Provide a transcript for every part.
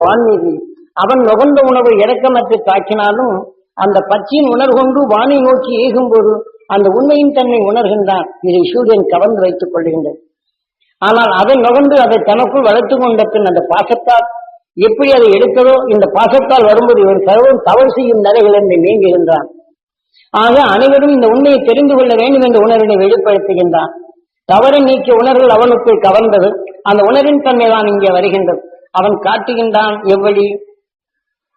வான்மீகி. அவன் நுகர்ந்த உணவு இறக்கமற்று தாக்கினாலும் அந்த பச்சியின் உணர்கொண்டு வானை நோக்கி ஏகும்போது அந்த உண்மையின் தன்மை உணர்கின்றான். இதை சூரியன் கவர்ந்து வைத்துக் கொள்கின்றது ஆனால் அதை நுகர்ந்து அதை தனக்குள் வளர்த்து கொண்ட பின் அந்த பாசத்தால் எப்படி அதை எடுத்ததோ இந்த பாசத்தால் வரும்போது இவர் சர்வம் தவறு செய்யும் நிலைகள் என்று நீங்குகின்றான். ஆக அனைவரும் இந்த உண்மையை தெரிந்து கொள்ள வேண்டும் என்ற உணர்வினை வெளிப்படுத்துகின்றான். தவறை நீக்கிய உணர்வுகள் அவனுக்குள் கவர்ந்தது. அந்த உணர்வின் தன்மை தான் இங்கே வருகின்றது. அவன் காட்டுகின்றான் எவ்வழி?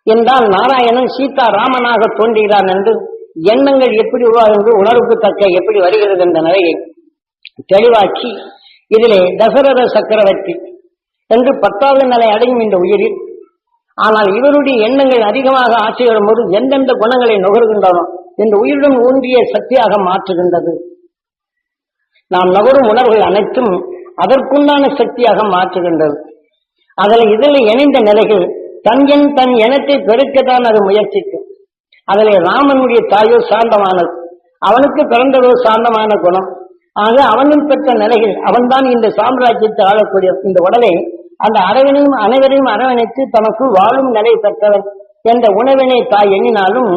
என்றால் நாராயணன் சீதா ராமனாக தோன்றுகிறான் என்று எண்ணங்கள் எப்படி உருவாகிறது உணர்வுக்கு தக்க எப்படி வருகிறது என்ற நிலையை தெளிவாக்கி இதிலே தசரத சக்கரவர்த்தி என்று பத்தாவது நிலை அடையும் இந்த உயிரில் ஆனால் இவருடைய எண்ணங்கள் அதிகமாக ஆட்சியிடும் போது எந்தெந்த குணங்களை நுகர்கின்றனோ இந்த உயிருடன் ஊன்றிய சக்தியாக மாற்றுகின்றது. நாம் நுகரும் உணர்வுகள் அனைத்தும் அதற்குண்டான சக்தியாக மாற்றுகின்றது. அதில் இதில் இணைந்த நிலைகள் தன் தன் இனத்தை பெருக்கத்தான் அது முயற்சிக்கும். அதில் ராமனுடைய தாயோ சாந்தமானது. அவனுக்கு பிறந்ததோ சாந்தமான குணம். ஆக அவனில் பெற்ற நிலைகள் அவன்தான் இந்த சாம்ராஜ்யத்தை ஆளக்கூடிய இந்த உடலை அந்த அரவனையும் அனைவரையும் அரவணைத்து தனக்கு வாழும் நிலை பெற்றவன் என்ற உணவினை தாய் எண்ணினாலும்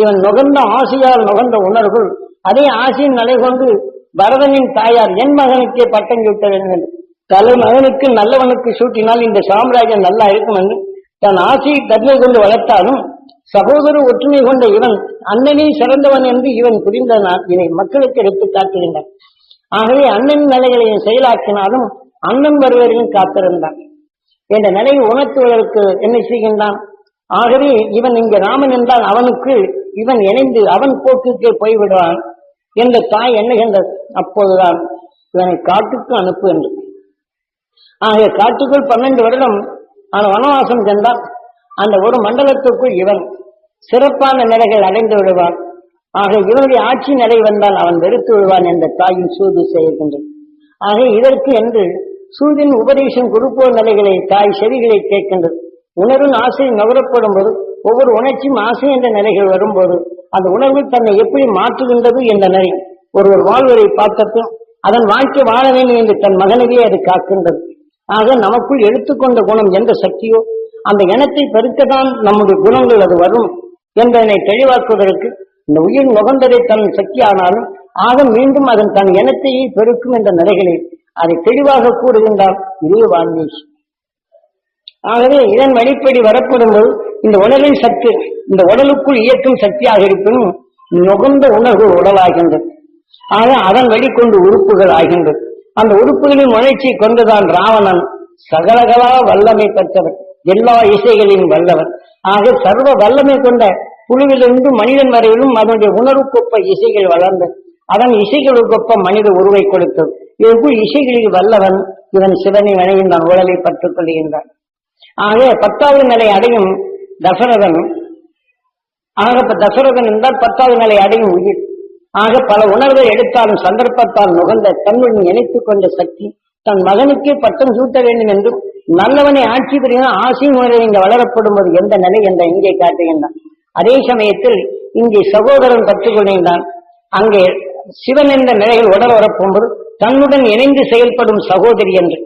இவன் நுகர்ந்த ஆசையால் நுகர்ந்த உணர்வுகள் அதே ஆசையின் நிலை கொண்டு பரதனின் தாயார் என் மகனுக்கே பட்டம் சூட்ட வேண்டும். தலைமகனுக்கு தலை மகனுக்கு நல்லவனுக்கு சூட்டினால் இந்த சாம்ராஜ்யம் நல்லா இருக்கும் என்று தன் ஆசையை தன்மை கொண்டு வளர்த்தாலும் சகோதர ஒற்றுமை கொண்ட இவன் அண்ணனே சிறந்தவன் என்று இவன் புரிந்தனால் இதை மக்களுக்கு எடுத்து காட்டுகின்றான். ஆகவே அண்ணன் நிலைகளை செயலாக்கினாலும் அண்ணன் வருவரையும் காத்திருந்தான். என்ற நிலையை உணர்த்துவதற்கு என்ன செய்கின்றான்? ஆகவே இவன் இங்கு ராமன் என்றால் அவனுக்கு இவன் இணைந்து அவன் போக்குக்கே போய்விடுவான். என்ற தாய் எண்ணுகின்றது அப்போதுதான் இவனை காட்டுக்கு அனுப்பு என்று. ஆகிய காட்டுக்குள் பன்னெண்டு வருடம் அவன் வனவாசம் சென்றான். அந்த ஒரு மண்டலத்துக்குள் இவன் சிறப்பான நிலைகள் அடைந்து விடுவான். ஆக இவனுடைய ஆட்சி நிலை வந்தால் அவன் வெறுத்து விடுவான் என்ற தாயின் சூது செய்கின்றது. ஆக இதற்கு என்று சூதின் உபதேசம் கொடுப்போர் நிலைகளை தாய் செவிகளை கேட்கின்றது. உணர்வின் ஆசை நுகரப்படும் போது ஒவ்வொரு உணர்ச்சியும் ஆசை என்ற நிலைகள் வரும்போது அந்த உணர்வு தன்னை எப்படி மாற்றுகின்றது என்ற நிலை ஒருவர் வாழ்வரை பார்த்ததும் அதன் வாழ்க்கை வாழ வேண்டும் என்று தன் மகனவே அது காக்கின்றது. ஆக நமக்குள் எடுத்துக்கொண்ட குணம் எந்த சக்தியோ அந்த இனத்தை பெருக்கத்தான் நம்முடைய குணங்கள் அது வரும் என்பதனை தெளிவாக்குவதற்கு இந்த உயிர் நுகர்ந்ததை தன் சக்தி ஆனாலும் ஆக மீண்டும் அதன் தன் இனத்தையே பெருக்கும் என்ற நிலைகளில் அதை தெளிவாக கூறுகின்றார் இதே வால்மீகி ஆகவே இதன் வழிப்படி வரப்படும்போது இந்த உடலின் சத்து இந்த உடலுக்குள் இயக்கும் சக்தியாக இருப்பினும் நுகர்ந்த உணர்வு உடலாகின்றது. ஆக அதன் வழிகொண்டு உறுப்புகள் ஆகின்றது. அந்த உறுப்புகளின் உணர்ச்சி கொண்டுதான் ராவணன். சகலகலா வல்லமை பெற்றவர் எல்லா இசைகளின் வல்லவர் ஆக சர்வ வல்லமை கொண்ட புழுவிலிருந்து மனிதன் வரையிலும் அதனுடைய உணர்வுக்கொப்ப இசைகள் வளர்ந்தது அதன் இசைகளுக்கொப்ப மனித உருவை கொடுத்தது. இதற்குள் இசைகளில் வல்லவன் இவன் சிவனை வணங்கின்றான் உடலை பற்றுக் கொள்கின்றான். ஆக பத்தாவது நிலை அடையும் தசரதன். ஆக தசரதன் என்றால் பத்தாவது நிலை அடையும் உயிர். ஆக பல உணர்வை எடுத்தாலும் சந்தர்ப்பத்தால் நுகர்ந்த தன்னுடன் இணைத்துக் கொண்ட சக்தி தன் மகனுக்கே பட்டம் சூட்ட வேண்டும் என்றும் நல்லவனை ஆட்சி புரியும் ஆசை முறை இங்கு வளரப்படும் போது எந்த நிலை என்ற இங்கே காட்டுகின்றான். அதே சமயத்தில் இங்கே சகோதரன் கற்றுக்கொள்கின்றான். அங்கே சிவன் என்ற நிலையில் உடல் வரப்போகும்போது தன்னுடன் இணைந்து செயல்படும் சகோதரி என்று.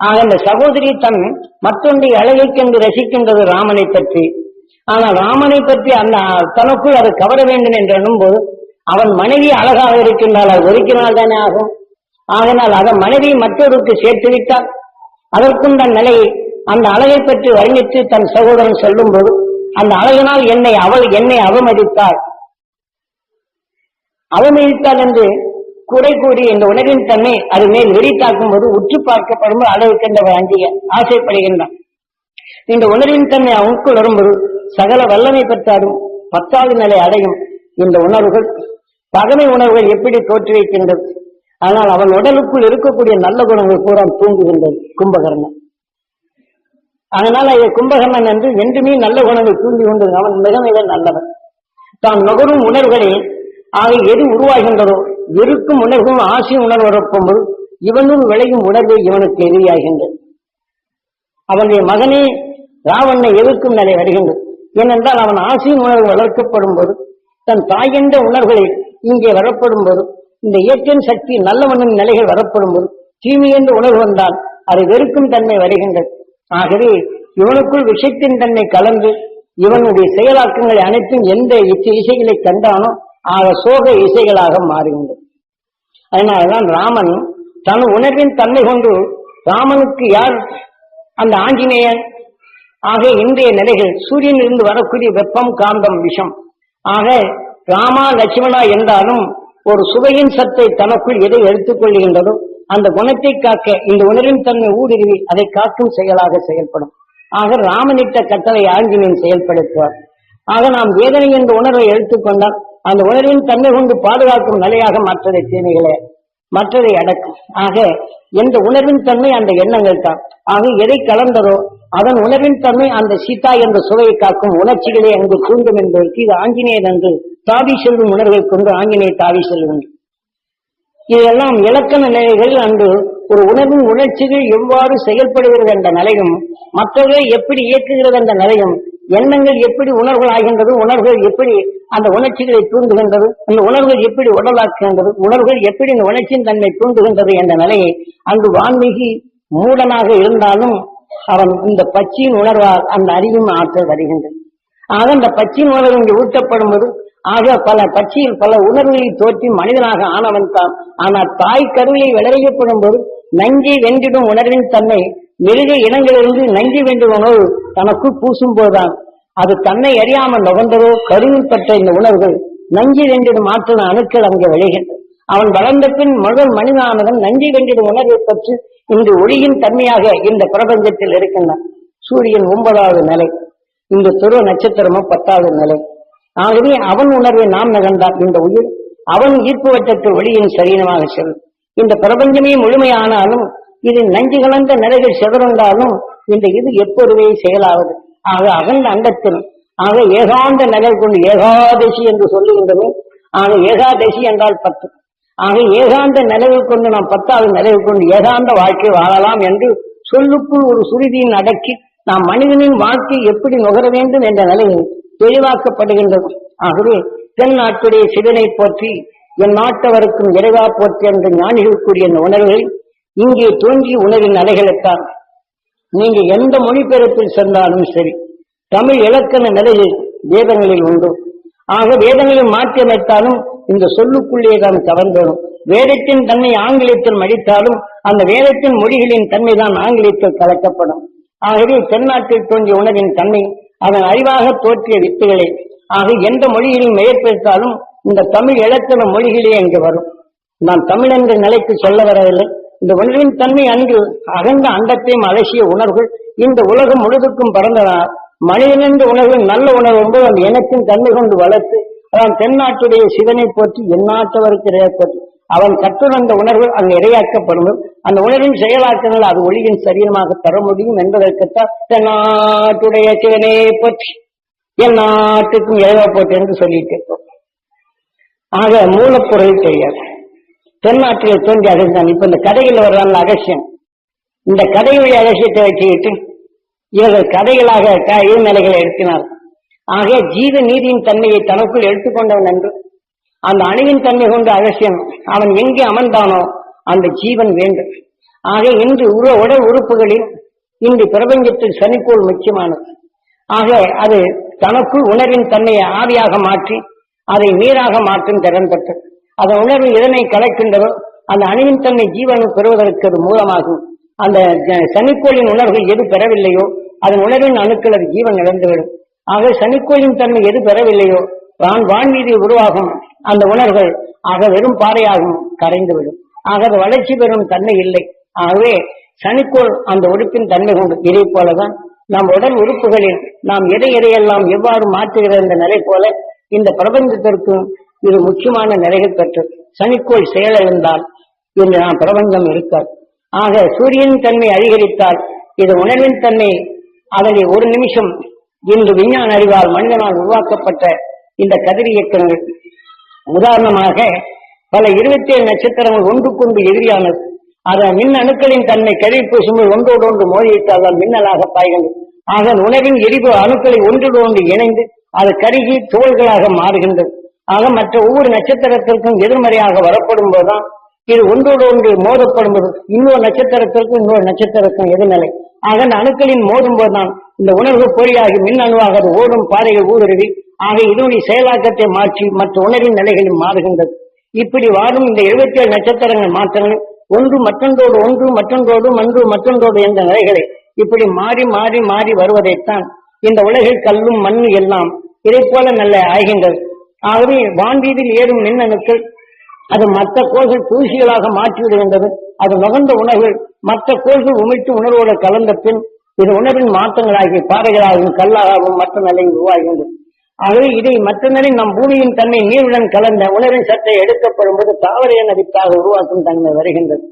ஆக அந்த சகோதரி தன் மற்றொன்றை அழகைக்கென்று ரசிக்கின்றது ராமனை பற்றி. ஆனால் ராமனை பற்றி அந்த தனக்குள் அது கவர வேண்டும் என்று எண்ணும்போது அவன் மனைவி அழகாக இருக்கின்றால் அது ஒதுக்கினால் தானே ஆகும்? ஆகினால் அதன் மனைவி மற்றொருக்கு சேர்த்து விட்டால் அதற்குண்ட நிலையை அந்த அழகை பற்றி வர்ணித்து தன் சகோதரன் சொல்லும் போது அந்த அழகினால் என்னை அவள் என்னை அவமதித்தாள். அவமதித்தாள் என்று குறை கூறி இந்த உணவின் தன்மை அது மேல் வெறித்தாக்கும் போது உற்று பார்க்கப்படும் அளவுக்கென்றவர் அஞ்சிய ஆசைப்படுகின்றான். இந்த உணர்வின் தன்மை அவனுக்குள் வரும்போது சகல வல்லமை பெற்றாலும் பத்தாவது நிலை அடையும் இந்த உணர்வுகள். பகமை உணர்வுகள் எப்படி தோற்றுவிக்கின்றது ஆனால் அவன் உடலுக்குள் இருக்கக்கூடிய நல்ல குணங்கள் பூரா தூங்குகின்றது கும்பகர்ணன். அதனால கும்பகர்ணன் என்று என்றுமே நல்ல குணங்கள் தூங்கி கொண்டது அவன் மிக மிக நல்லவன். தான் நுகரும் உணர்வுகளில் ஆக எது உருவாகின்றதோ இருக்கும் உணர்வும் ஆசை உணர்வு வரப்போது இவனும் விளையும் உணர்வு இவனுக்கு எதிரியாகின்றது. அவனுடைய மகனே ராவணனை எதிர்க்கும் நிலை வருகின்றது. ஏனென்றால் அவன் ஆசையின் உணர்வு வளர்க்கப்படும் போது தன் தாயென்ற உணர்வுகளை இங்கே வரப்படும் போது இந்த இயற்கையின் சக்தி நல்லவனின் நிலைகள் வரப்படும் போது தீமை என்று உணர்வு வந்தால் அதை வெறுக்கும் தன்மை வருகின்றது. ஆகவே இவனுக்குள் விஷயத்தின் தன்மை கலந்து இவனுடைய செயலாக்கங்களை அனைத்தும் எந்த இசைகளை கண்டானோ ஆக சோக இசைகளாக மாறுகின்றது. அதனாலதான் ராமன் தன் உணர்வின் தன்மை கொண்டு ராமனுக்கு யார் அந்த ஆஞ்சநேயன்? ஆக இன்றைய நிலைகள் சூரியனிலிருந்து வரக்கூடிய வெப்பம் காந்தம் விஷம். ஆக ராமா லட்சுமணா என்றாலும் ஒரு சுவையின் சத்தை தனக்குள் எதை எடுத்துக் கொள்கின்றதோ அந்த குணத்தை காக்க இந்த உணர்வின் தன்மை ஊடுருவி அதை காக்கும் செயலாக செயல்படும். ஆக ராமனிட்ட கட்டளை ஆஞ்சநேயன் செயல்படுத்துவார். ஆக நாம் வேதனை என்ற உணர்வை எடுத்துக்கொண்டால் அந்த உணர்வின் தன்மை கொண்டு பாதுகாக்கும் நிலையாக மற்றதை தீமைகளை மற்றதை அடக்கும். ஆக எந்த உணர்வின் தன்மை அந்த எண்ணங்கள் தான். ஆக எதை கலந்ததோ அதன் உணர்வின் தன்மை அந்த சீதா என்ற சுவையை காக்கும் உணர்ச்சிகளே அங்கு தூண்டும் என்பதற்கு இது ஆஞ்சநேயர் என்று தாவி செல்லும் உணர்வை கொண்டு ஆஞ்சநேயர் தாவி செல்கின்றது இதெல்லாம் இலக்கண நிலைகள் அன்று ஒரு உணர்வின் உணர்ச்சிகள் எவ்வாறு செயல்படுகிறது என்ற நிலையும் மற்றவர்களை எப்படி இயக்குகிறது என்ற நிலையும் எண்ணங்கள் எப்படி உணர்வுகள் ஆகின்றது உணர்வுகள் எப்படி அந்த உணர்ச்சிகளை தூண்டுகின்றது அந்த உணர்வுகள் எப்படி உடலாக்குகின்றது உணர்வுகள் எப்படி இந்த உணர்ச்சியின் தன்மை தூண்டுகின்றது என்ற நிலையை அங்கு வான்மீகி மூடனாக இருந்தாலும் அவன் இந்த பச்சையின் உணர்வால் அந்த அறிவும் ஆற்றல் வருகின்றது. ஆக அந்த பச்சையின் உணர்வு இங்கு ஊட்டப்படும் போது ஆக பல பச்சையில் பல உணர்வுகளை தோற்றி மனிதனாக ஆனவன் தான். ஆனால் தாய் கருவியை விளைவிக்கப்படும் போது நஞ்சை வென்றிடும் உணர்வின் தன்மை மிருக இனங்களிலிருந்து நஞ்சு வென்றிடும் உணர்வு தனக்கு பூசும் போதுதான் அது தன்னை அறியாமல் நுகர்ந்ததோ கருவில் பெற்ற இந்த உணர்வுகள் நஞ்சு வென்றிடும் ஆற்றல் அணுக்கள் அங்கே விளைகின்றது அவன் வளர்ந்த பின் முதல் மனிதனானவன் நஞ்சை வென்றிடும் உணர்வை பற்றி இன்று ஒளியின் தன்மையாக இந்த பிரபஞ்சத்தில் இருக்கின்றான் சூரியன் ஒன்பதாவது நிலை இந்த துருவ நட்சத்திரமும் பத்தாவது நிலை. ஆகவே அவன் உணர்வை நாம் நகர்ந்தால் இந்த உயிர் அவன் ஈர்ப்பு வட்டத்து ஒளியின் சரீரமாக செல்லும். இந்த பிரபஞ்சமே முழுமையானாலும் இது நஞ்சு கலந்த நிலைகள் சிதறந்தாலும் இந்த இது எப்பொழுதே செயலாவது. ஆக அகண்ட அண்டத்தில் ஆக ஏகாந்த நிலை கொண்டு ஏகாதசி என்று சொல்லுகின்றமே ஆக ஏகாதசி என்றால் பத்து. ஆக ஏகாந்த நிலவை கொண்டு நாம் பத்தாவது நிலைவில் கொண்டு ஏகாந்த வாழ்க்கை வாழலாம் என்று சொல்லுக்குள் ஒரு சுருதியின் அடக்கி நாம் மனிதனின் வாழ்க்கை எப்படி நுகர வேண்டும் என்ற நிலையில் தெளிவாக்கப்படுகின்றது ஆகவே தென் நாட்டுடைய சிவனை போற்றி என் நாட்டவருக்கும் இறைவா போற்றி என்ற ஞானிகளுக்குரிய இந்த உணர்வுகள் இங்கே தோன்றிய உணர்வின் அலைகளுத்தான் நீங்க எந்த மொழிபெயர்ப்பில் சென்றாலும் சரி தமிழ் இலக்கண நிலையில் வேதங்களில் உண்டு. ஆக வேதங்களில் மாற்றியமைத்தாலும் இந்த சொல்லுக்குள்ளே தான் கவர்ந்தோம் வேதத்தின் தன்மை ஆங்கிலத்தில் மடித்தாலும் அந்த வேதத்தின் மொழிகளின் தன்மை தான் ஆங்கிலத்தில் கலக்கப்படும். ஆகவே தென்னாட்டில் தோன்றிய உணவின் தன்மை அதன் அறிவாக தோற்றிய வித்துகளை. ஆக எந்த மொழியிலும் மேற்பெற்றாலும் இந்த தமிழ் இலக்கண மொழிகளே அங்கு வரும். நான் தமிழ் என்ற நிலைக்கு சொல்ல வரவில்லை. இந்த உணர்வின் தன்மை அன்று அகந்த அண்டத்தையும் அலசிய உணர்வுகள் இந்த உலகம் முழுதுக்கும் பறந்ததால் மனிதன் என்ற உணர்வு நல்ல உணர்வு என்பது அந்த இனத்தின் தன்மை கொண்டு வளர்த்து அதான் தென்னாட்டுடைய சிவனை போற்றி எந்நாட்டவருக்கு இரையாக்கப்பட்டு அவன் கற்றுணர்ந்த உணர்வு அங்கு இரையாக்கப்படும் அந்த உணர்வின் செயலாக்கங்கள் அது ஒளியின் சரீரமாக தர முடியும் என்பதற்குத்தான் தென்னாட்டுடைய சிவனை போற்றி என் நாட்டுக்கும் இறைவா என்று சொல்லிட்டு இருக்கோம். ஆக மூலப்பொருள் தெரியாது தென்னாட்டில் தோன்றி அகழ்ந்தான். இப்ப இந்த கதையில் வர்றாங்க அகசியம் இந்த கதையுடைய அகசியத்தை வச்சுக்கிட்டு இவர்கள் கதைகளாக க- இருநிலைகளை எடுத்தினார் ஆக ஜீவ நீதியின் தன்மையை தனக்குள் எடுத்துக்கொண்டவன் என்று அந்த அணுவின் தன்மை கொண்ட அகசியம் அவன் எங்கே அமர்ந்தானோ அந்த ஜீவன் வேண்டும். ஆக இன்று உர உடல் உறுப்புகளில் இன்று பிரபஞ்சத்தில் சனிக்கோள் முக்கியமானது. ஆக அது தனக்குள் உணர்வின் தன்மையை ஆவியாக மாற்றி அதை நீராக மாற்றும் திறன் பெற்றது. அந்த உணர்வு இதனை கலக்கின்றதோ அந்த அணுவின் தன்மை ஜீவன் பெறுவதற்கு அது மூலமாகும். அந்த சனிக்கோளின் உணர்வு எது பெறவில்லையோ அதன் உணர்வின் அணுக்கள் அது ஜீவன் இழந்துவிடும். ஆக சனிக்கோயின் தன்மை எது பெறவில்லையோ வான் வான்வீதி உருவாகும் அந்த உணர்வுகள் ஆக வெறும் பாறையாகும் கரைந்துவிடும். ஆக அது வளர்ச்சி பெறும் தன்மை இல்லை. ஆகவே சனிக்கோள் அந்த உறுப்பின் தன்மை கொண்டு இதை போலதான் நம் உடல் உறுப்புகளில் நாம் எதை எதையெல்லாம் எவ்வாறு மாற்றுகிற இந்த நிலை போல இந்த பிரபஞ்சத்திற்கும் இது முக்கியமான நிலைகள் பெற்று சனிக்கோள் செயலிழந்தால் இன்று நாம் பிரபஞ்சம் இருக்காது. ஆக சூரியனின் தன்மை அதிகரித்தால் இது உணர்வின் தன்மை அதனை ஒரு நிமிஷம் இன்று விஞ்ஞான அறிவால் மனிதனால் உருவாக்கப்பட்ட இந்த கதிரியக்கங்கள் உதாரணமாக பல இருபத்தி ஏழு நட்சத்திரங்கள் ஒன்றுக்கொண்டு எதிரியானது. அதன் மின் அணுக்களின் தன்மை கழிவு பூசுமை ஒன்றோடு ஒன்று மோதிவிட்டால் தான் மின்னலாக பாய்கின்றது ஆக உணவின் எரிவு அணுக்களை ஒன்றோடு ஒன்று இணைந்து அது கருகி தோள்களாக மாறுகின்றது. ஆக மற்ற ஒவ்வொரு நட்சத்திரத்திற்கும் எதிர்மறையாக வரப்படும் போதுதான் இது ஒன்றோடு ஒன்று மோதப்படும் போது இன்னொரு நட்சத்திரத்திற்கும் இன்னொரு நட்சத்திரத்திற்கும் எதிர்நிலை ஆக அந்த அணுக்களின் மோதும் போதுதான் இந்த உணர்வு பொறியாகி மின் அணுவாக அது ஓடும் பாதைகள் ஊடுருவி. ஆக இதனுடைய செயலாக்கத்தை மாற்றி மற்ற உணர்வின் நிலைகளில் மாறுகின்றது. இப்படி வாழும் இந்த எழுபத்தி ஏழு நட்சத்திரங்கள் மாற்றங்கள் ஒன்று மற்றொன்றோடு ஒன்று மற்றொன்றோடு மன்று மற்றொன்றோடு என்ற நிலைகளை இப்படி மாறி மாறி மாறி வருவதைத்தான் இந்த உலகில் கல்லும் மண்ணு எல்லாம் இதை போல நல்ல ஆகின்றது. ஆகவே வான்வீதியில் ஏறும் மின்னணுக்கள் அது மற்ற கோள்கள் தூசிகளாக மாற்றி விடுகின்றது அது நுகர்ந்த உணவுகள் மற்ற கோள்கள் உமிழ்த்து உணர்வோடு கலந்த பின் இது உணர்வின் மாற்றங்களாகி பாறைகளாகவும் கல்லாகவும் மற்ற நிலையில் உருவாகின்றது. ஆகவே இதை மற்ற நிலை நம் பூமியின் தன்மை நீருடன் கலந்த உணவின் சத்தை எடுக்கப்படும் போது தாவர என உருவாக்கும் தன்மை வருகின்றது.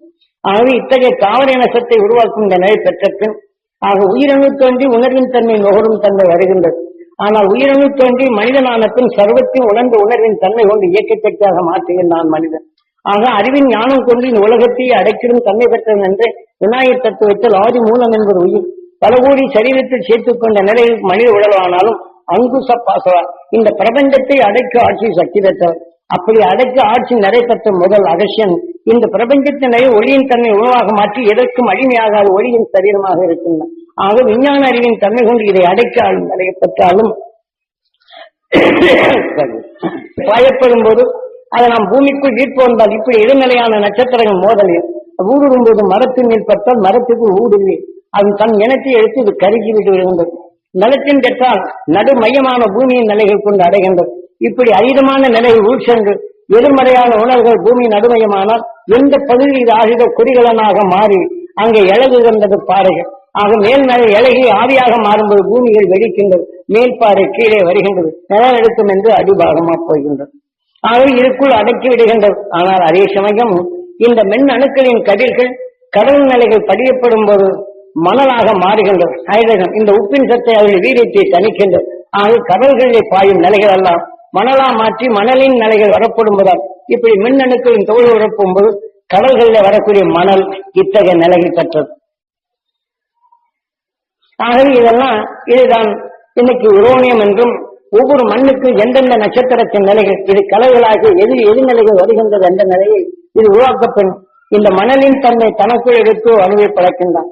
ஆகவே இத்தகைய தாவர என சத்தை உருவாக்கும் இந்த நிலை பெற்ற பின் ஆக உயிரணு தோன்றி உணர்வின் தன்மை நுகரும் தன்மை வருகின்றது. ஆனால் உயிரணு தோன்றி மனிதனான சர்வத்தையும் உணர்ந்த உணர்வின் தன்மை கொண்டு மாற்றுகிறேன் நான் மனிதன். ஆக அறிவின் ஞானம் கொண்டு இந்த உலகத்தையே அடைக்கிடும் தன்மை பெற்றவன் என்று விநாயகர் தத்துவத்தில் ஆதி மூலம் என்பது உயிர். பல கோடி சரீரத்தில் சேர்த்துக் கொண்ட நிலையில் மனித உடலானாலும் அங்குச பாசவா இந்த பிரபஞ்சத்தை அடைக்க ஆட்சி சக்தி பெற்றவர் அப்படி அடைக்க ஆட்சி நிறை பெற்ற முதல் அகசியன் இந்த பிரபஞ்சத்தினை ஒளியின் தன்மை உணவாக மாற்றி எதற்கும் அடிமையாக ஒளியின் சரீரமாக இருக்கின்றன. ஆக விஞ்ஞான அறிவின் தன்மை கொண்டு இதை அடைக்காலும் அடையப்பட்டாலும் பயப்படும் போது அதை நாம் பூமிக்குள் ஈர்ப்பு வந்தால் இப்படி இடைநிலையான நட்சத்திரங்கள் மோதலில் ஊடுருவும் போது மரத்தின் மேல் பட்டால் மரத்துக்கு ஊடுருவி அது தன் இனத்தை எடுத்து இது கருகி விட்டு விடுகின்றது. நிலத்தின் கெட்டால் நடு மையமான பூமியின் நிலைகள் கொண்டு அடைகின்றது. இப்படி அதிதமான நிலை உள் எதிர்மறையான உணர்வுகள் பூமி நடுமையமானால் எந்த பகுதியில் இது ஆகித கொடிகளனாக மாறி அங்கே இழகுகின்றது பாறைகள். ஆக மேல் மேல இலகி ஆவியாக மாறும்போது பூமிகள் வெடிக்கின்றது. மேல் பாறை கீழே வருகின்றது. நிலநடுக்கம் என்று அடிபாகமா போகின்றது. ஆகவே இதுக்குள் அடக்கி விடுகின்றது. ஆனால் அதே சமயம் இந்த மென் அணுக்களின் கதிர்கள் கடல் நிலைகள் படியப்படும் போது மணலாக மாறுகின்றது. ஹைட்ரஜன் இந்த உப்பின் சத்தை அவர்கள் வீரியத்தை தணிக்கின்றது. ஆக கடல்களிலே பாயும் நிலைகள் எல்லாம் மணலா மாற்றி மணலின் நிலைகள் வரப்படும்போதால் இப்படி மின் அணுக்களின் தொழில் உறப்பும் போது கடல்களில் வரக்கூடிய மணல் இத்தகைய நிலைகள் பெற்றது. ஆகவே இதெல்லாம் இதுதான் இன்னைக்கு உரோனியம் என்றும் ஒவ்வொரு மண்ணுக்கும் எந்தெந்த நட்சத்திரத்தின் நிலைகள் இது கலைகளாக எது எதிர்நிலைகள் வருகின்றது என்ற நிலையை இது உருவாக்கப்படும் இந்த மணலின் தன்மை தனக்குள் எடுத்து அணுவை பழக்கின்றான்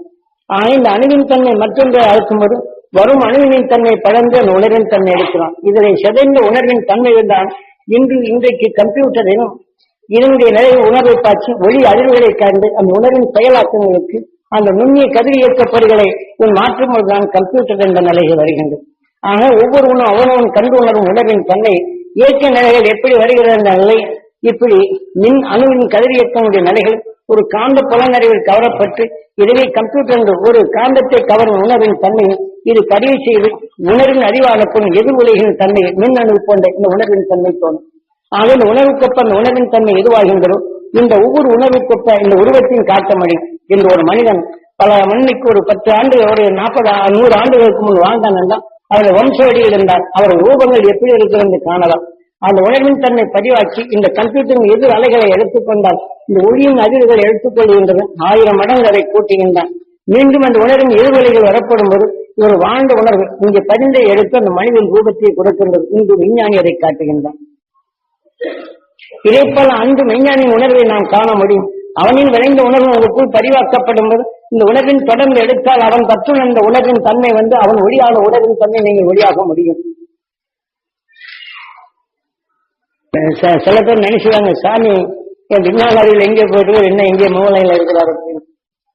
ஆனால் இந்த அணுவின் தன்மை மற்றொன்றை அழுக்கும்போது வரும் அணுவினின் தன்மை பழந்து அந்த உணர்வின் தன்மை எடுக்கிறான். இதனை சிதைந்த உணர்வின் தன்மை தான் இன்று இன்றைக்கு கம்ப்யூட்டரிலும் இதனுடைய நிலை உணர்வை பாய்ச்சி ஒளி அதிர்வுகளை கண்டு அந்த உணர்வின் செயலாக்கங்களுக்கு அந்த நுண்ணிய கதிர் இயக்கப்பொறிகளை மாற்றும் போதுதான் கம்ப்யூட்டர் என்ற நிலைக்கு வருகின்றது. ஆக ஒவ்வொருவனும் அவனவன் கண்டு உணரும் உணர்வின் தன்னை இயக்க நிலைகள் எப்படி வருகிறது என்ற நிலை இப்படி மின் அணுவின் கதிரியக்கங்களுடைய நிலைகள் ஒரு காந்த புலனறிவில் கவரப்பட்டு இதுவே கம்ப்யூட்டர் என்ற ஒரு காந்தத்தை கவரும் உணர்வின் தன்மை இது பதிவு செய்து உணர்வின் அறிவாளப்பும் எதிர் உலகின் தன்மை மின் அணு போன்ற இந்த உணர்வின் தன்மை தோணும் ஆக இந்த உணர்வுக்கொப்ப அந்த உணர்வின் தன்மை எதுவாகின்றதோ இந்த ஒவ்வொரு உணர்வுக்கொப்ப இந்த உருவத்தின் காட்ட முடியும் என்று ஒரு மனிதன் பல மண்ணிக்கு ஒரு பத்து ஆண்டு ஒரு நாற்பது நூறு ஆண்டுகளுக்கு முன் வாழ்ந்தான் அவருடைய வம்சவடியில் இருந்தார். அவர் ரூபங்கள் எப்படி இருக்கிறது காணலாம். அந்த உணர்வின் தன்னை பதிவாக்கி இந்த கம்ப்யூட்டரின் எதிர் அலைகளை எடுத்துக்கொண்டால் இந்த ஒளியின் அதிர்வுகளை எடுத்துக்கொள்கின்றது ஆயிரம் மடங்கு அதை கூட்டுகின்றான். மீண்டும் அந்த உணர்வின் எதிர்வலிகள் வரப்படும் போது ஒரு வாழ்ந்த உணர்வு இங்கே பதிந்தை எடுத்து அந்த மனிதன் ரூபத்தை கொடுக்கின்றது. இன்று விஞ்ஞானி அதை காட்டுகின்றான். இதே போல அன்று விஞ்ஞானியின் உணர்வை நாம் காண முடியும். அவனின் விளைந்த உணர்வு உங்களுக்குள் பதிவாக்கப்படும் போது இந்த உணர்வின் தொடர்ந்து எடுத்தால் அவன் கற்றுணர்ந்த உணர்வின் தன்மை வந்து அவன் ஒளியான உணர்வின் தன்மை நீங்கள் ஒளியாக முடியும். ச- சில பேர் நினைச்சுவாங்க சாமி என் விஞ்ஞான அறிவில் எங்கே போயிட்டு என்ன எங்கே மூலையில் இருக்கிறார்? அப்படின்னு.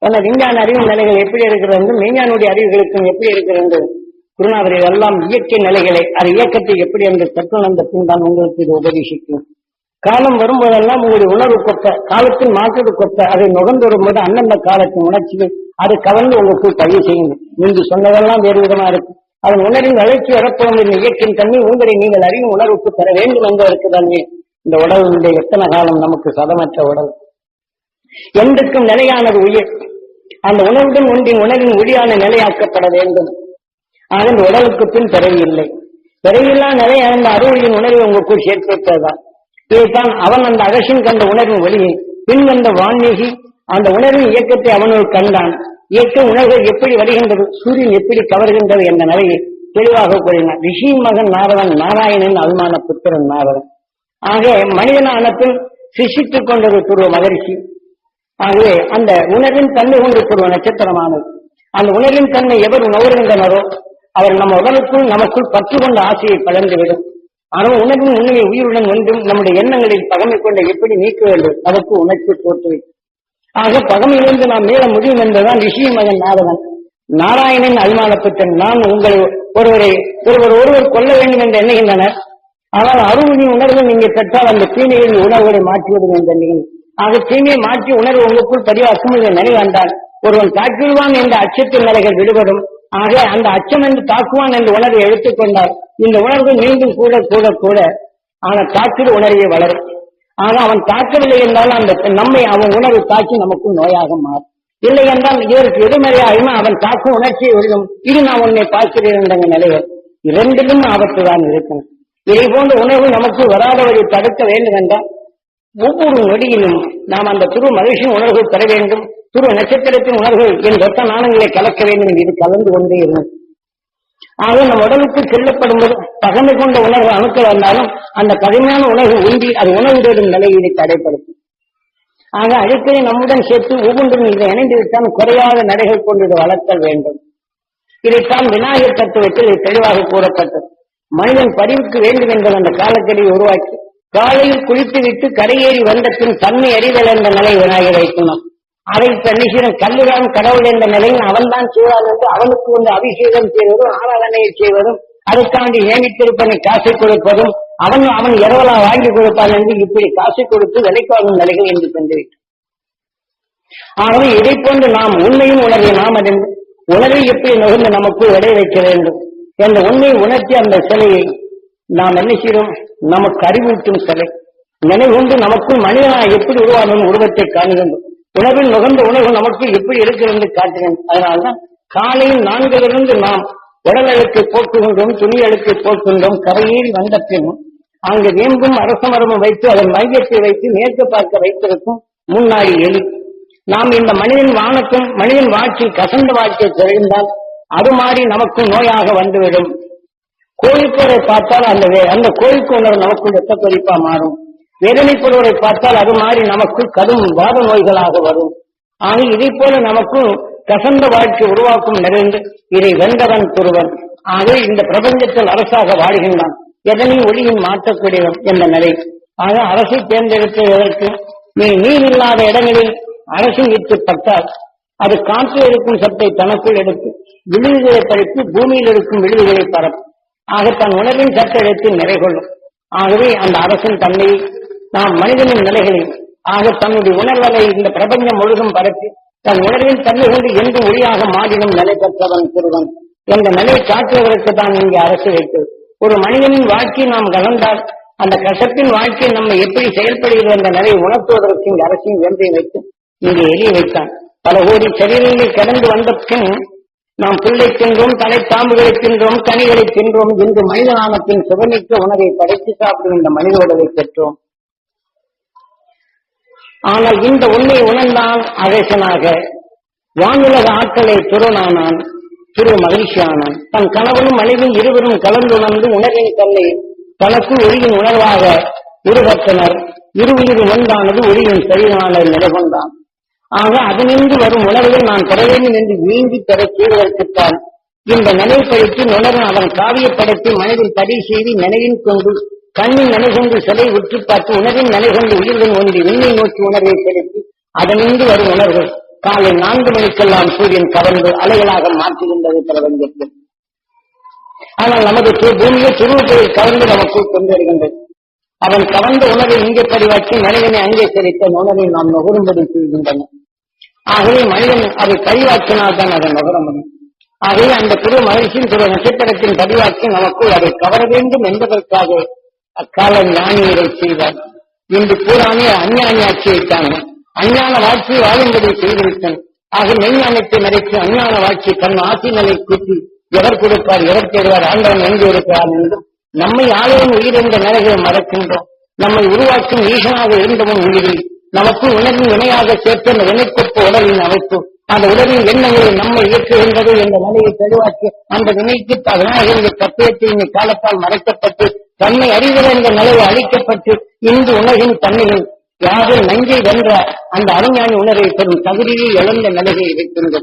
ஏன்னா விஞ்ஞான அறிவு நிலைகள் எப்படி இருக்கிறது என்று மெய்ஞானுடைய அறிவுகளுக்கும் எப்படி இருக்கிறது குருநாதரை எல்லாம் இயற்கை நிலைகளை அது இயக்கத்தை எப்படி என்று கற்றுணர்ந்த பின் தான் உங்களுக்கு இது உபதேசிக்கும். காலம் வரும்போதெல்லாம் உங்களுடைய உணர்வு கொப்ப காலத்தின் மாற்றது கொப்ப அதை நுகர்ந்து வரும்போது அந்தந்த காலத்தின் உணர்ச்சிகள் அதை கவர்ந்து உங்களுக்கு பதிவு செய்யுங்க நீங்க சொன்னதெல்லாம் வேறு விதமா இருக்கு. அதன் உணர்வின் வளர்ச்சி வரப்போகும் இந்த இயற்கையின் தன்மை உங்களை நீங்கள் அறியும் உணர்வுக்கு பெற வேண்டும் என்பதற்கு தானே. இந்த உடலுடைய எத்தனை காலம் நமக்கு சதமற்ற உடல். எந்தக்கும் நிலையானது உயிர். அந்த உணர்வுடன் ஒன்றின் உணர்வின் ஒளியான நிலையாக்கப்பட வேண்டும். ஆனால் இந்த உடலுக்கு பின் பிறவி இல்லை. பிறவியெல்லாம் நிலையான அந்த அருளின் உணர்வை உங்களுக்குள் சேர்ப்பிப்பதுதான் இதைத்தான் அவன் அந்த அகசின் கண்ட உணர்வின் ஒளியை. பின் வந்த வான்மீகி அந்த உணர்வின் இயக்கத்தை அவனுள் கண்டான். இயக்க உணர்வுகள் எப்படி வருகின்றது? சூரியன் எப்படி கவர்கின்றது என்ற நிலையை தெளிவாக கூறினார் ரிஷி மகன் நாரதன் நாராயணன் அபிமான புத்திரன் நாரதன். ஆக மனிதனான பின் கொண்டது துருவ மகரிஷி. ஆகவே அந்த உணர்வின் தன்மை கொண்டு துருவ நட்சத்திரமானது. அந்த உணர்வின் தன்மை எவர் உணர்கின்றனரோ அவர் நம்ம உடலுக்குள் நமக்குள் பற்று கொண்ட ஆசையை பலந்துவிடும் ஆனால் உணர்வின் உண்மையை உயிருடன் ஒன்றும் நம்முடைய எண்ணங்களில் பகமை கொண்ட எப்படி நீக்க வேண்டும்? அதற்கு உணர்ச்சி தோற்றுவிக்கும் ஆக பகமையிலிருந்து நாம் மேல முடியும் என்பதுதான் ரிஷி மகன் நாரதன். நாராயணன் அல்மானப்பட்டன் நான் உங்களை ஒருவரை ஒருவர் ஒருவர் கொல்ல வேண்டும் என்று எண்ணுகின்றனர். ஆனால் அருள்மொழி உணர்வு நீங்க பெற்றால் அந்த தீமையின் உணர்வுகளை மாற்றிவிடும் என்று எண்ணுகிறேன். ஆக தீமையை மாற்றி உணர்வு உங்களுக்குள் பதிவாக்கும் இதை நினைவாண்டால் ஒருவன் தாக்கிடுவான் என்ற அச்சத்தின் நிலைகள் விடுபடும். ஆக அந்த அச்சம் என்று தாக்குவான் என்று உணர்வை எடுத்துக்கொண்டார் இந்த உணர்வு மீண்டும் கூட கூட கூட ஆனால் தாக்கிடு உணர்வே வளரும். ஆனா அவன் தாக்கவில்லை என்றால் அந்த நம்மை அவன் உணர்வு தாக்கி நமக்கு நோயாக மாறும். இல்லை என்றால் இதற்கு எதிர்மறையாகுமே அவன் தாக்கும் உணர்ச்சியை விழுதும் இது நான் உன்னை பார்க்கிறேன் என்ற இரண்டிலும் ஆபத்து தான் இருக்கும். இதை போன்ற உணர்வு நமக்கு வராதவரை தடுக்க வேண்டும் என்றால் ஒவ்வொரு நொடியிலும் நாம் அந்த துரு மகிழ்ச்சியின் உணர்வு பெற வேண்டும். துரு நட்சத்திரத்தின் உணர்வு என் ரத்த நாணங்களை கலக்க வேண்டும் இது கலந்து கொண்டே இருக்கும் ஆக நம் உடலுக்கு செல்லப்படும் போது பகமை கொண்ட உணர்வு அணுக்கள் வந்தாலும் அந்த கடுமையான உணர்வு உண்டி அது உணவு தேடும் நிலையை தடைப்படுத்தும். ஆக அடிக்கடி நம்முடன் சேர்த்து ஒவ்வொன்றும் இதை இணைந்து விட்டால் குறையாத நடைகள் கொண்டு வளர்த்தல் வேண்டும். இதைத்தான் விநாயகர் தத்துவத்தில் இது தெளிவாக கூறப்பட்டது. மனிதன் பரிவுக்கு வேண்டும் என்பது அந்த காலக்கெடியை உருவாக்கி காலையில் குளித்து விட்டு கரையேறி வந்த பின் தன்மை அறிதல் என்ற நிலை விநாயகர் வைக்கணும் அதை தன்னிசிறன் கல்லுதான் கடவுள் என்ற நிலையில் அவன்தான் செய்வான் என்று அவனுக்கு வந்து அபிஷேகம் செய்வதும் ஆராதனையை செய்வதும் அதுக்காண்டி ஏமித்திருப்பனை காசை கொடுப்பதும் அவன் அவன் இரவலா வாங்கி கொடுப்பான் என்று இப்படி காசை கொடுத்து விலைக்காகும் நிலைகள் என்று தந்துவிட்டான். ஆகவே இதை போன்று நாம் உண்மையும் உணர்வை நாம் அறிந்து உணர்வை எப்படி நுகர்ந்து நமக்கு விடை வைக்க வேண்டும் என்ற உண்மையை உணர்த்தி அந்த சிலையை நாம் என்ன செய்கிறோம்? நமக்கு அறிவூட்டும் சிலை. நினைவுண்டு நமக்குள் மனிதனாக எப்படி உருவாகும் உருவத்தை காணுகின்றோம். உணவில் நுகர்ந்த உணவு நமக்கு எப்படி இருக்கிறது காட்டுகிறேன். அதனால்தான் காலையில் நான்கிலிருந்து நாம் உடல் அழுக்கு போக்குகின்றோம் துணி அழுக்கு போக்குகின்றோம் கரையேறி வந்த பின் அங்கு வேம்பும் அரச மரமும் வைத்து அதன் மையத்தை வைத்து மேற்கு பார்க்க வைத்திருக்கும் முன்னாடி எலி. நாம் இந்த மனிதன் வானத்தும் மனிதன் வாழ்க்கை கசந்த வாழ்க்கை தெரிந்தால் அது மாதிரி நமக்கு நோயாக வந்துவிடும். கோழிக்கோரை பார்த்தால் அந்த அந்த கோழிக்கு உணர்வு நமக்குள் ரத்த மாறும். வேதனைப்படுவதை பார்த்தால் அது மாதிரி நமக்கு கடும் வாத நோய்களாக வரும். ஆக இதை போல நமக்கு கசந்த வாழ்க்கை உருவாக்கும் நிறைந்து இதை வென்றவன் ஒருவன். ஆக இந்த பிரபஞ்சத்தில் அரசாக வாழ்கின்றான். எதனையும் ஒளியும் மாற்றக்கூடியவன் என்ற நிலை. ஆக அரசை தேர்ந்தெடுப்பதற்கு நீ நீர் இல்லாத இடங்களில் அரசின் இட்டு பட்டால் அது காற்றில் இருக்கும் சத்தை தனக்குள் எடுத்து விழுதுகளை பறித்து பூமியில் இருக்கும் விழுதுகளை பரப்பும். ஆக தன் உணர்வின் சட்ட எடுத்து நிறைகொள்ளும். ஆகவே அந்த அரசின் தன்மையை நாம் மனிதனின் நிலைகளில் ஆக தன்னுடைய உணர்வலை இந்த பிரபஞ்சம் முழுதும் பரப்பி தன் உணர்வில் தன்மை கொண்டு எந்த ஒளியாக மாறினும் நிலை பெற்றவன் சிறுவன் என்ற நிலையை காட்டுவதற்கு தான் இங்கே அரசு வைத்தது. ஒரு மனிதனின் வாழ்க்கையை நாம் கலந்தால் அந்த கசப்பின் வாழ்க்கை நம்ம எப்படி செயல்படுகிறது என்ற நிலையை உணர்த்துவதற்கு இங்கு அரசின் வேந்தை வைத்து இங்கே எரிய வைத்தான். பல கோடி சரீரங்களை கடந்து வந்த பின் நாம் புல்லை தின்றோம் தலை பாம்புகளை தின்றோம் கனிகளை தின்றோம் இன்று மனிதனான பின் சுகமிக்க உணவை படைத்து சாப்பிடும் இந்த மனித உடலை பெற்றோம். ஆனால் இந்த உண்மை உணர்ந்தான் அரசனாக. வானுலக ஆற்றலை துறனானான் திரு மகிழ்ச்சியானான். தன் கணவனும் மனைவியும் இருவரும் கலந்துணர்ந்து உணர்வின் தன்னை தனக்கு ஒளியின் உணர்வாக இரு இருவுயிர் ஒன்றானது ஒளியின் சரியான நிலைகொண்டான் ஆக அதனின்று வரும் உணர்வை நான் பெற வேண்டும் என்று வீங்கி பெற செய்வதற்குத்தான் இந்த நினைப்படுத்தி உணர்வு அவன் காவியப்படுத்தி மனதில் பதிவு செய்து நினைவின் கொண்டு கண்ணின் நினைகொண்டு சிலை உற்று பார்த்து உணவின் நிலை உயிருடன் ஒன்றி உண்மை நோக்கி உணர்வை செலுத்தி அதனின்று வரும் உணர்வு காலை நான்கு மணிக்கெல்லாம் சூரியன் கவர்ந்து அலைகளாக மாற்றுகின்றது பிரபஞ்சத்தில் ஆனால் நமது பூமியை துருவத்தில் கவர்ந்து நமக்கு கொண்டு வருகின்றது அவன் கவர்ந்த உணவை இங்கே பதிவாற்றி மனிதனை அங்கே செலுத்த உணவை நாம் நுகரும்படி செய்கின்றன. ஆகவே மனிதன் அதை பதிவாக்கினால் தான் அதை நுகர முடியும். ஆகவே அந்த திரு மகிழ்ச்சியின் திரு நட்சத்திரத்தின் பதிவாக்கி நமக்குள் அதை கவர வேண்டும் என்பதற்காக அக்கால ஞானியரை செய்தார் இன்று பூராமே அஞ்ஞானி ஆட்சி வைத்தாங்க அஞ்ஞான வாழ்க்கையை வாழும்படி செய்திருக்கேன் ஆக மெய்ஞானத்தை மறைத்து அஞ்ஞான வாழ்க்கை தன் ஆசி நிலை கூட்டி எவர் கொடுப்பார் எவர் தேடுவார் ஆண்டவன் எங்கு இருக்கிறார் என்றும் நம்மை ஆளும் உயிர் நிலைகளை மறக்கின்றோம். நம்மை உருவாக்கும் ஈசனாக இருந்தவன் உயிரில் நமக்கு உணர்வின் இணையாக சேர்த்து அந்த வினைக்கொப்பு உடலின் அமைப்பு அந்த உடலின் எண்ணங்களை நம்மை இயக்குகின்றது என்ற நிலையை தெளிவாக்கி அந்த வினைக்கு விநாயகருடைய தத்துவத்தை இந்த காலத்தால் மறைக்கப்பட்டு தன்னை அறிவது என்ற நிலையை அழிக்கப்பட்டு இன்று உலகின் தன்மையில் யாரும் நஞ்சை வென்ற அந்த அறிஞானி உணர்வை பெறும் தகுதியை இழந்த நிலையை வைத்திருந்தது.